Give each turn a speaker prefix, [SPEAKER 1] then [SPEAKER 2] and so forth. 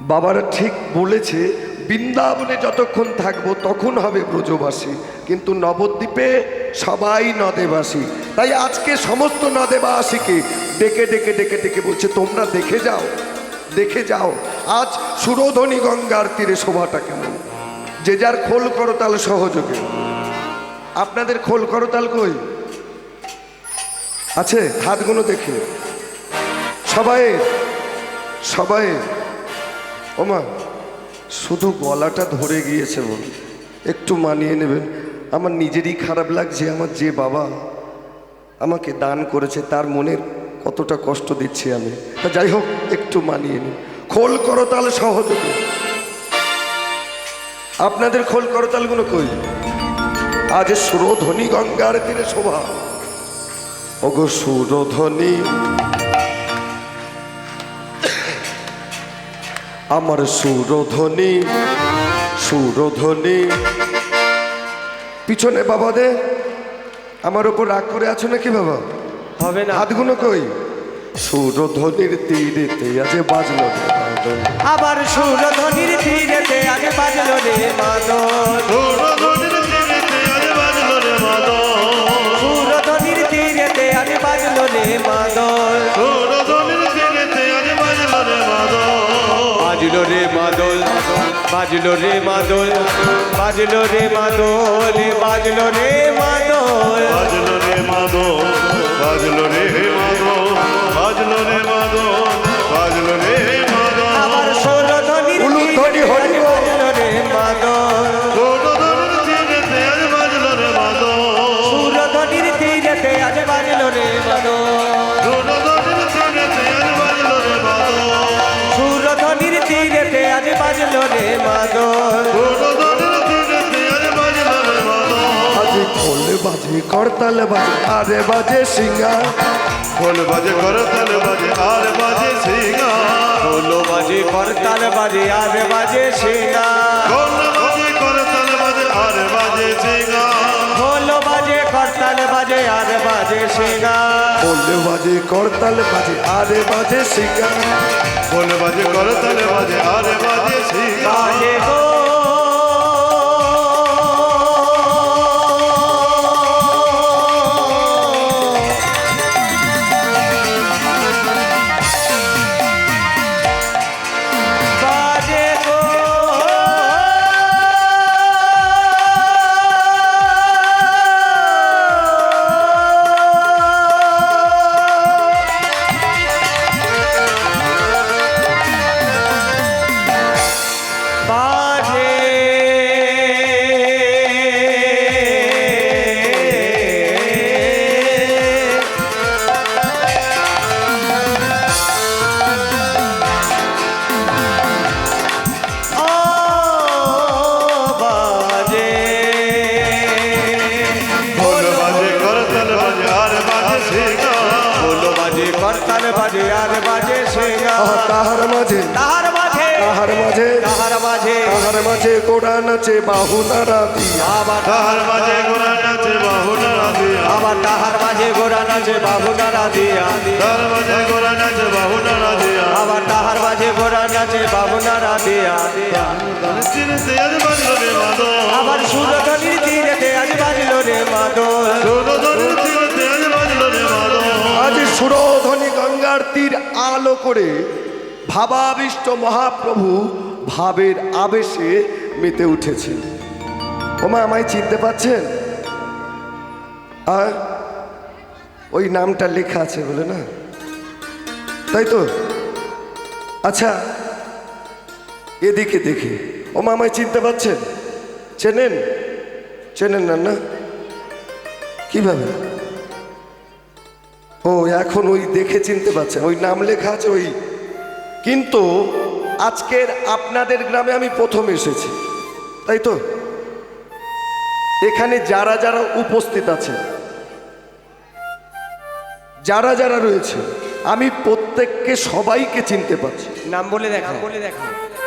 [SPEAKER 1] বাবারা ঠিক বলেছে, বৃন্দাবনে যতক্ষণ থাকব তখন হবে ব্রজবাসী। কিন্তু নবদ্বীপে সবাই নদেবাসী। তাই আজকে সমস্ত নদেবাসীকে ডেকে ডেকে ডেকে ডেকে বলছে, তোমরা দেখে যাও দেখে যাও, আজ সুরধনী গঙ্গার তীরে শোভাটা কেমন? যে যার খোল করতাল সহযোগে। আপনাদের খোল করতাল কই? আছে, হাতগুলো দেখে। সবাই সবাই ওমা, শুধু গলাটা ধরে গিয়েছে বল। একটু মানিয়ে নেবেন। আমার নিজেরই খারাপ লাগছে, আমার যে বাবা আমাকে দান করেছে, তার মনের কতটা কষ্ট দিচ্ছি আমি। তা যাই হোক, একটু মানিয়ে নিন। খোল করতাল সহযোগে আপনাদের খোল করতালগুলো কই? আজ সুরধ্বনি গঙ্গার তীরে শোভা। ওগো সুরধ্বনি আমার সুরধ্বনি সুরধ্বনি। পিছনে বাবা দে আমার ওপর রাগ করে আছো নাকি বাবা?
[SPEAKER 2] হবে না।
[SPEAKER 1] হাতগুলো কই? সুরধ্বনির তীরেতে আজ বাজলো।
[SPEAKER 2] আবার সুরধ্বনির তীরেতে আজ বাজলো রে মাদল বাজলো রে মাদল বাজলো রে মাদল বাজলো রে মাদল বাজলো রে মাদল বাজলো রে
[SPEAKER 3] মাদো বাজলো রে
[SPEAKER 2] মাদল
[SPEAKER 1] খোল বাজে করতাল বাজে আরে বাজে সিঙ্গা
[SPEAKER 3] খোল বাজে করতাল বাজে আর বাজে সিঙ্গা
[SPEAKER 2] ঢোলো বাজে করতাল বাজে আর বাজে সিঙ্গা
[SPEAKER 3] খোল বাজে করতাল বাজে আর বাজে সিঙ্গা
[SPEAKER 2] ঢোলো বাজে করতাল বাজে আর বাজে সিঙ্গা
[SPEAKER 1] খোল বাজে করতাল বাজে আরে বাজে সিঙ্গা
[SPEAKER 3] খোল বাজে করতাল বাজে আর বাজে সিঙ্গা
[SPEAKER 2] বাজে বাজে বাজে
[SPEAKER 3] আর বাজে
[SPEAKER 1] আহা, তাহার মাঝে।
[SPEAKER 2] তাহার মাঝে।
[SPEAKER 1] তাহার মাঝে।
[SPEAKER 2] তাহার মাঝে।
[SPEAKER 1] তাহার মাঝে গোড়া নাচে বাহু দিয়া।
[SPEAKER 2] আবার
[SPEAKER 3] তাহার মাঝে গোরা নাচে বাহুনা দিয়া।
[SPEAKER 2] আবার তাহার মাঝে গোরা নাচে বাবু নারা দিয়া।
[SPEAKER 3] তাহার মাঝে গোরা নাচে বাহুনা দিয়া।
[SPEAKER 2] আবার তাহার মাঝে গোরা নাচে বাবু নারা দিয়া। আবার সুরধনির তীরেতে আজ বাজলো রে মাদল।
[SPEAKER 3] সুরধনির চিরতে আজ বাজলো রে মাদো
[SPEAKER 1] আজ সুরধ্বনি গঙ্গার তীর আলো করে ভাবাবিষ্ট মহাপ্রভু ভাবের আবেশে মেতে উঠেছে। ওমা, আমায় চিনতে পাচ্ছেন আর ওই নামটা লেখা আছে বলে না? তাই তো? আচ্ছা এদিকে দেখি। ওমা, আমায় চিনতে পাচ্ছেন চেনেন? চেনেন না না? কীভাবে? ও এখন ওই দেখে চিনতে পারছেন ওই নাম লেখা আছে ওই। কিন্তু আজকের আপনাদের গ্রামে আমি প্রথম এসেছি তাই তো? এখানে যারা যারা উপস্থিত আছে যারা যারা রয়েছে আমি প্রত্যেককে সবাইকে চিনতে পারছি।
[SPEAKER 2] নাম বলে দেখা বলে দেখা